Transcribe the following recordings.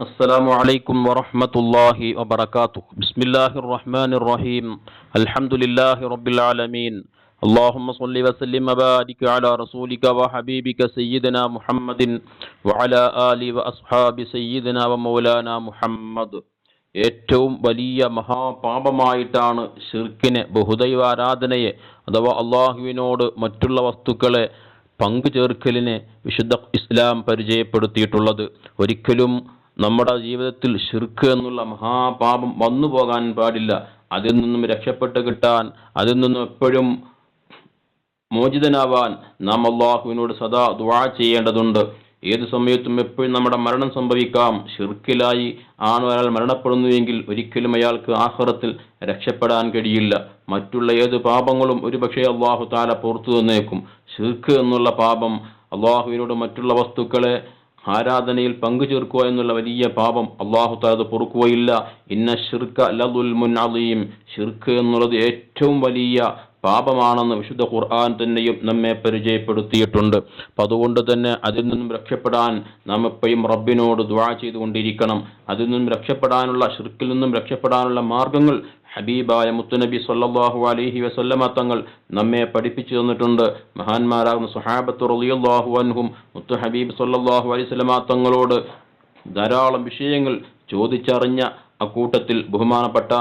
السلام عليكم ورحمة الله وبركاته بسم الله الرحمن الرحيم الحمد لله رب العالمين اللهم صل وسلم وبارك على رسولك وحبيبك سيدنا محمد وعلى آله وأصحاب سيدنا ومولانا محمد ഏറ്റവും വലിയ മഹാപാപമായിട്ടാണ് ഷിർക്കിനെ ബഹുദൈവ ആരാധനയെ അഥവാ അള്ളാഹുവിനോട് മറ്റുള്ള വസ്തുക്കളെ പങ്കു ചേർക്കലിനെ വിശുദ്ധ ഇസ്ലാം പരിചയപ്പെടുത്തിയിട്ടുള്ളത് ഒരിക്കലും നമ്മുടെ ജീവിതത്തിൽ ഷിർക്ക് എന്നുള്ള മഹാപാപം വന്നു പോകാൻ പാടില്ല. അതിൽ നിന്നും രക്ഷപ്പെട്ട് കിട്ടാൻ അതിൽ നിന്നും എപ്പോഴും മോചിതനാവാൻ നാം അള്ളാഹുവിനോട് സദാ ദുആ ചെയ്യേണ്ടതുണ്ട്. ഏത് സമയത്തും എപ്പോഴും നമ്മുടെ മരണം സംഭവിക്കാം. ഷിർക്കിലായി ആണ് ഒരാൾ മരണപ്പെടുന്നുവെങ്കിൽ ഒരിക്കലും അയാൾക്ക് ആഹ്റത്തിൽ രക്ഷപ്പെടാൻ കഴിയില്ല. മറ്റുള്ള ഏത് പാപങ്ങളും ഒരുപക്ഷെ അള്ളാഹു താല പുറത്തു തന്നേക്കും. ഷിർക്ക് എന്നുള്ള പാപം അള്ളാഹുവിനോട് മറ്റുള്ള വസ്തുക്കളെ ആരാധനയിൽ പങ്കുചേർക്കുക എന്നുള്ള വലിയ പാപം അള്ളാഹു താല പൊറുക്കുകയില്ല. ഇന്ന ഷിർക്ക ലതുൽ മുൻ അലീം ഷിർക്ക് എന്നുള്ളത് ഏറ്റവും വലിയ പാപമാണെന്ന് വിശുദ്ധ ഖുർആൻ തന്നെയും നമ്മെ പരിചയപ്പെടുത്തിയിട്ടുണ്ട്. അപ്പം അതുകൊണ്ട് തന്നെ അതിൽ നിന്നും രക്ഷപ്പെടാൻ നാം എപ്പോഴും റബ്ബിനോട് ദ്വാ ചെയ്തുകൊണ്ടിരിക്കണം. അതിൽ നിന്നും രക്ഷപ്പെടാനുള്ള ഷിർക്കിൽ നിന്നും രക്ഷപ്പെടാനുള്ള മാർഗങ്ങൾ ഹബീബായ മുത്തുനബി സല്ലാഹു അലഹി വസല്ലമ തങ്ങൾ നമ്മെ പഠിപ്പിച്ചു തന്നിട്ടുണ്ട്. മഹാന്മാരാകുന്ന സുഹാബത്ത് റളിയല്ലാഹു അൻഹും മുത്തു ഹബീബ് സല്ലാഹു അലൈഹി വസല്ലമ തങ്ങളോട് ധാരാളം വിഷയങ്ങൾ ചോദിച്ചറിഞ്ഞ അക്കൂട്ടത്തിൽ ബഹുമാനപ്പെട്ട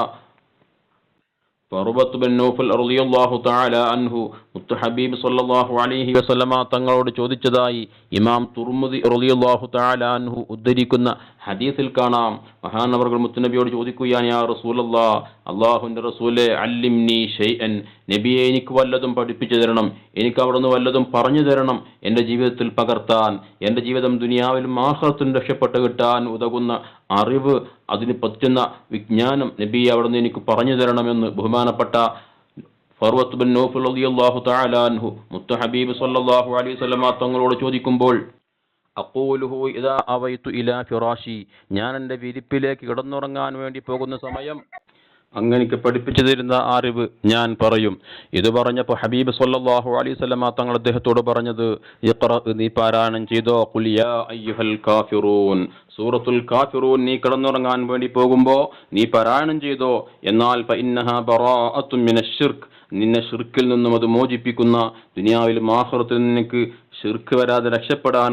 ഫറുബത്ത് ബിൻ നൗഫൽ റളിയല്ലാഹു തആല അൻഹു മുത്ത ഹബീബ് സ്വല്ലല്ലാഹു അലൈഹി വസല്ലമ തങ്ങളോട് ചോദിച്ചതായി ഇമാം തുർമുദി റളിയല്ലാഹു തആല അൻഹു ഉദ്ധരിക്കുന്ന ഹദീസിൽ കാണാം. മഹാനവർകൾ മുത്തുനബിയോട് ചോദിക്കുകയാണ് യാ റസൂലല്ലാ അള്ളാഹുവിന്റെ റസൂലെ അല്ലിംനി ഷൈഅൻ നബിയെ എനിക്ക് വല്ലതും പഠിപ്പിച്ചു തരണം എനിക്ക് അവിടുന്ന് വല്ലതും പറഞ്ഞു തരണം എന്റെ ജീവിതത്തിൽ പകർത്താൻ എന്റെ ജീവിതം ദുനിയാവിലും ആഖിറത്തിലും രക്ഷപ്പെട്ട് കിട്ടാൻ ഉതകുന്ന അറിവ് അതിന് പറ്റുന്ന വിജ്ഞാനം നബി അവിടുന്ന് എനിക്ക് പറഞ്ഞു തരണമെന്ന് ബഹുമാനപ്പെട്ട ഫർവത്ത് ബിൻ നൗഫൽ അള്ളാഹു തആല അൻഹു മുത്തു ഹബീബ് സല്ലല്ലാഹു അലൈഹി വസല്ലമ തങ്ങളോട് ചോദിക്കുമ്പോൾ അഖൂലുഹു ഇദാ അവൈതു ഇലാ ഫിറാഷി ഞാൻ എന്റെ വിരിപ്പിലേക്ക് കിടന്നുറങ്ങാൻ വേണ്ടി പോകുന്ന സമയം അങ്ങനെക്ക് പഠിപ്പിച്ചു തരുന്ന അറിവ് ഞാൻ പറയും. ഇത് പറഞ്ഞപ്പോൾ ഹബീബ് സല്ലാഹു അലൈഹി വസല്ലമ തങ്ങൾ അദ്ദേഹത്തോട് പറഞ്ഞത് നീ പാരായണം ചെയ്തോ? കാഫിറൂൻ. സൂറത്തുൽ കാഫിറൂൻ നീ കിടന്നുറങ്ങാൻ വേണ്ടി പോകുമ്പോൾ നീ പാരായണം ചെയ്തോ? എന്നാൽ നിന്നെ ഷിർക്കിൽ നിന്നും അത് മോചിപ്പിക്കുന്ന ദുനിയാവിലും ആഹ്റത്തിൽ നിനക്ക് ഷിർക്ക് വരാതെ രക്ഷപ്പെടാൻ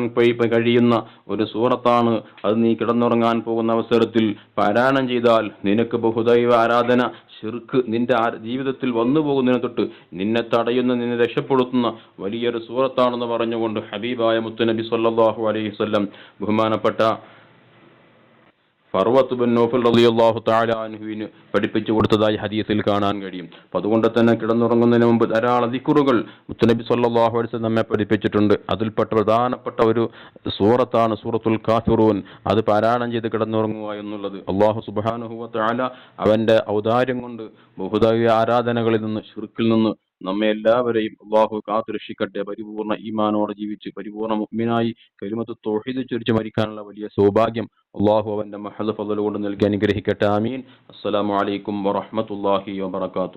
കഴിയുന്ന ഒരു സൂറത്താണ്. അത് നീ കിടന്നുറങ്ങാൻ പോകുന്ന അവസരത്തിൽ പാരായണം ചെയ്താൽ നിനക്ക് ബഹുദൈവ ആരാധന ശിർക്ക് നിന്റെ ജീവിതത്തിൽ വന്നു പോകുന്നതിനെ തൊട്ട് നിന്നെ തടയുന്ന നിന്നെ രക്ഷപ്പെടുത്തുന്ന വലിയൊരു സൂറത്താണെന്ന് പറഞ്ഞുകൊണ്ട് ഹബീബായ മുത്തുനബി സല്ലാഹു അലൈഹി വസല്ലം ബഹുമാനപ്പെട്ട ഫർവത്ത് ബിൻ നോഫൽ റളിയല്ലാഹു തആല അൻഹുവിന് പഠിപ്പിച്ചു കൊടുത്തതായി ഹദീസിൽ കാണാൻ കഴിയും. അപ്പം അതുകൊണ്ട് തന്നെ കിടന്നുറങ്ങുന്നതിന് മുമ്പ് ധാരാളം ദിക്കുറുകൾ മുത്തനബി സല്ലാഹു വസല്ലം നമ്മെ പഠിപ്പിച്ചിട്ടുണ്ട്. അതിൽപ്പെട്ട പ്രധാനപ്പെട്ട ഒരു സൂറത്താണ് സൂറത്തുൽ കാഫിറൂൻ. അത് പാരായണം ചെയ്ത് കിടന്നുറങ്ങുക എന്നുള്ളത്. അള്ളാഹു സുബ്ഹാനഹു താല അവന്റെ ഔദാര്യം കൊണ്ട് ബഹുദൈവ ആരാധനകളിൽ നിന്ന് ഷിർക്കിൽ നിന്ന് നമ്മെ എല്ലാവരെയും അള്ളാഹു കാത്തുരക്ഷിക്കട്ടെ. പരിപൂർണ ഈമാനോടെ ജീവിച്ച് പരിപൂർണ മുഗ്മിനായി കരിമത്ത് തൗഹീദ് ചൊരിച്ച് മരിക്കാനുള്ള വലിയ സൗഭാഗ്യം അള്ളാഹു അവന്റെ മഹദ് ഫضل കൊണ്ട് നൽകി അനുഗ്രഹിക്കട്ടെ. ആമീൻ. അസ്സലാമു അലൈക്കും വറഹ്മത്തുള്ളാഹി വബറകാതുഹു.